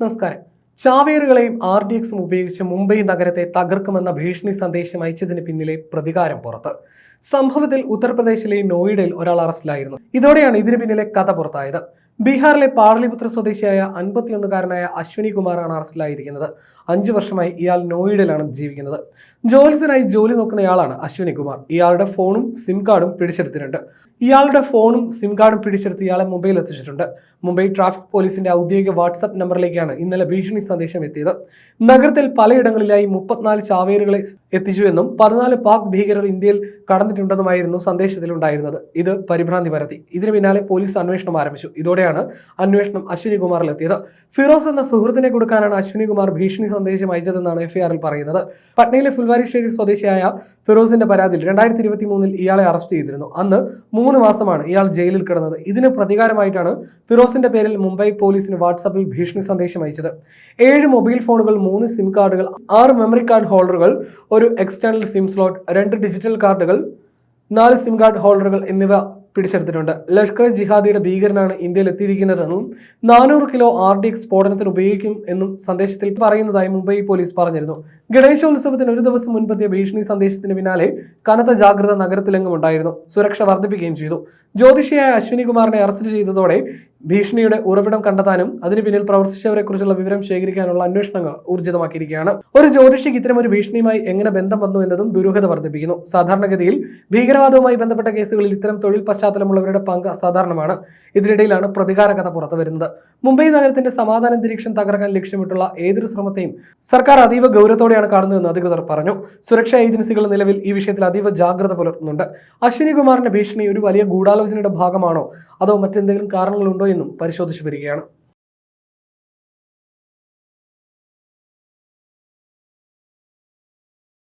നമസ്കാരം. ചാവേറുകളെയും R D എക്സും ഉപയോഗിച്ച് മുംബൈ നഗരത്തെ തകർക്കുമെന്ന ഭീഷണി സന്ദേശം അയച്ചതിന് പിന്നിലെ പ്രതികാരം പുറത്ത്. സംഭവത്തിൽ ഉത്തർപ്രദേശിലെ നോയിഡയിൽ ഒരാൾ അറസ്റ്റിലായിരുന്നു. ഇതോടെയാണ് ഇതിന് പിന്നിലെ കഥ പുറത്തായത്. ബീഹാറിലെ പാടലിപുത്ര സ്വദേശിയായ അൻപത്തിയൊന്നുകാരനായ അശ്വിനി കുമാറാണ് അറസ്റ്റിലായിരിക്കുന്നത്. അഞ്ചു വർഷമായി ഇയാൾ നോയിഡയിലാണ് ജീവിക്കുന്നത്. ജോലിസിനായി ജോലി നോക്കുന്നയാളാണ് അശ്വിനി കുമാർ. ഇയാളുടെ ഫോണും സിം കാർഡും പിടിച്ചെടുത്തിട്ടുണ്ട്. ഇയാളുടെ ഫോണും സിം കാർഡും പിടിച്ചെടുത്ത് ഇയാളെ മുംബൈയിൽ എത്തിച്ചിട്ടുണ്ട്. മുംബൈ ട്രാഫിക് പോലീസിന്റെ ഔദ്യോഗിക വാട്സ്ആപ്പ് നമ്പറിലേക്കാണ് ഇന്നലെ ഭീഷണി സന്ദേശം എത്തിയത്. നഗരത്തിൽ പലയിടങ്ങളിലായി മുപ്പത്തിനാല് ചാവേരുകളെ എത്തിച്ചു എന്നും പതിനാല് പാക് ഭീകരർ ഇന്ത്യയിൽ കടന്നിട്ടുണ്ടെന്നുമായിരുന്നു സന്ദേശത്തിലുണ്ടായിരുന്നത്. ഇത് പരിഭ്രാന്തി പരത്തി. ഇതിനു പിന്നാലെ പോലീസ് അന്വേഷണം ആരംഭിച്ചു. ഇതോടെയാണ് അന്വേഷണം അശ്വിനി കുമാറിലെത്തിയത് ഫിറോസ് എന്ന സുഹൃത്തിനെ കൊടുക്കാനാണ് അശ്വിനി കുമാർ ഭീഷണി സന്ദേശം അയച്ചതെന്നാണ് എഫ്ഐആറിൽ പറയുന്നത്. പട്നയിലെ ഫുൽവാരിശ്ശേരി സ്വദേശിയായ ഫിറോസിന്റെ പരാതിയിൽ രണ്ടായിരത്തി ഇരുപത്തി മൂന്നിൽ ഇയാളെ അറസ്റ്റ് ചെയ്തിരുന്നു. അന്ന് മൂന്ന് മാസമാണ് ഇയാൾ ജയിലിൽ കിടന്നത്. ഇതിന് പ്രതികാരമായിട്ടാണ് ഫിറോസിന്റെ പേരിൽ മുംബൈ പോലീസിന് വാട്സാപ്പിൽ ഭീഷണി സന്ദേശം അയച്ചത്. ഏഴ് മൊബൈൽ ഫോണുകൾ മൂന്ന് സിം കാർഡുകൾ ആറ് മെമ്മറി കാർഡ് ഹോൾഡറുകൾ ഒരു എക്സ്റ്റേണൽ സിം സ്ലോട്ട് രണ്ട് ഡിജിറ്റൽ കാർഡുകൾ നാല് സിം കാർഡ് ഹോൾഡറുകൾ എന്നിവ പിടിച്ചെടുത്തിട്ടുണ്ട്. ലഷ്കർ ജിഹാദിയുടെ ഭീകരനാണ് ഇന്ത്യയിൽ എത്തിയിരിക്കുന്നതെന്നും നാനൂറ് കിലോ ആർ ഡി എക്സ് സ്ഫോടനത്തിന് ഉപയോഗിക്കും എന്നും സന്ദേശത്തിൽ പറയുന്നതായി മുംബൈ പോലീസ് പറഞ്ഞിരുന്നു. ഗണേശോത്സവത്തിന് ഒരു ദിവസം മുൻപെത്തിയ ഭീഷണി സന്ദേശത്തിന് പിന്നാലെ കനത്ത ജാഗ്രത നഗരത്തിലെങ്ങും ഉണ്ടായിരുന്നു. സുരക്ഷ വർദ്ധിപ്പിക്കുകയും ചെയ്തു. ജ്യോതിഷിയായ അശ്വിനി കുമാറിനെ അറസ്റ്റ് ചെയ്തതോടെ ഭീഷണിയുടെ ഉറവിടം കണ്ടെത്താനും അതിന് പിന്നിൽ പ്രവർത്തിച്ചവരെ കുറിച്ചുള്ള വിവരം ശേഖരിക്കാനുള്ള അന്വേഷണങ്ങൾ ഊർജിതമാക്കിയിരിക്കുകയാണ്. ഒരു ജ്യോതിഷിക്ക് ഇത്തരം ഒരു ഭീഷണിയുമായി എങ്ങനെ ബന്ധം വന്നു എന്നതും ദുരൂഹത വർദ്ധിപ്പിക്കുന്നു. സാധാരണഗതിയിൽ ഭീകരവാദവുമായി ബന്ധപ്പെട്ട കേസുകളിൽ ഇത്തരം തൊഴിൽ പശ്ചാത്തലമുള്ളവരുടെ പങ്ക് അസാധാരണമാണ്. ഇതിനിടയിലാണ് പ്രതികാര കഥ പുറത്തു വരുന്നത്. മുംബൈ നഗരത്തിന്റെ സമാധാന അന്തരീക്ഷം തകർക്കാൻ ലക്ഷ്യമിട്ടുള്ള ഏതൊരു ശ്രമത്തെയും സർക്കാർ അതീവ ഗൗരവത്തോടെയാണ് കാണുന്നതെന്ന് അധികൃതർ പറഞ്ഞു. സുരക്ഷാ ഏജൻസികൾ നിലവിൽ ഈ വിഷയത്തിൽ അതീവ ജാഗ്രത പുലർത്തുന്നുണ്ട്. അശ്വിനി കുമാറിന്റെ ഭീഷണി ഒരു വലിയ ഗൂഢാലോചനയുടെ ഭാഗമാണോ? അതോ മറ്റെന്തെങ്കിലും കാരണങ്ങളുണ്ടോ എന്നും പരിശോധിച്ചു വരികയാണ്.